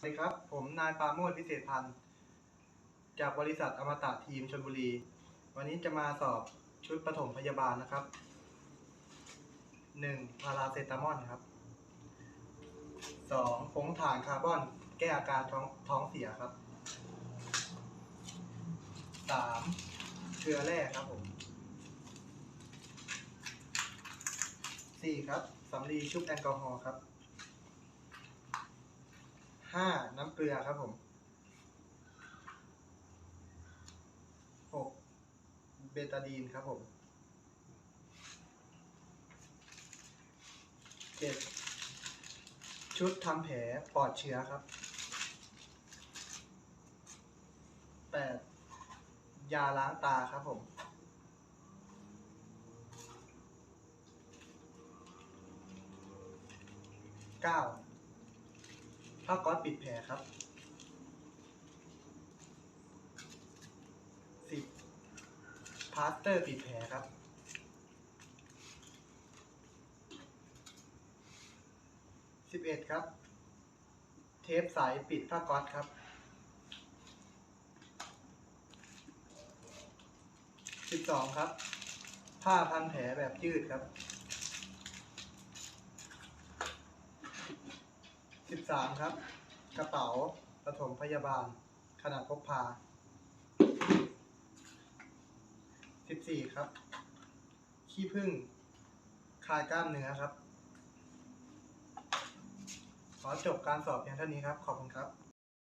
สวัสดีครับ ผมนายปาโมทพิเศษพันธ์จากบริษัทอมตะทีมชลบุรี วันนี้จะมาสอบชุดปฐมพยาบาลนะครับหนึ่งพาราเซตามอลครับสองผงถ่านคาร์บอน แก้อาการท้องท้องเสียครับสามเกลือแร่ครับผมสี่ครับสำลีชุบแอลกอฮอล์ครับ ห้าน้ำเกลือครับผมหกเบตาดีนครับผมเจ็ดชุดทำแผลปลอดเชื้อครับแปดยาล้างตาครับผมเก้า ผ้าก๊อซปิดแผลครับสิบพลาสเตอร์ปิดแผลครับสิบเอ็ดครับ เทปใสปิดผ้าก๊อซครับสิบสองครับ ผ้าพันแผลแบบยืดครับ สิบสามครับ กระเป๋าปฐมพยาบาล ขนาดพกพาสิบสี่ครับ ขี้ผึ้งคลายกล้ามเนื้อครับ ขอจบการสอบเพียงเท่านี้ครับ ขอบคุณครับ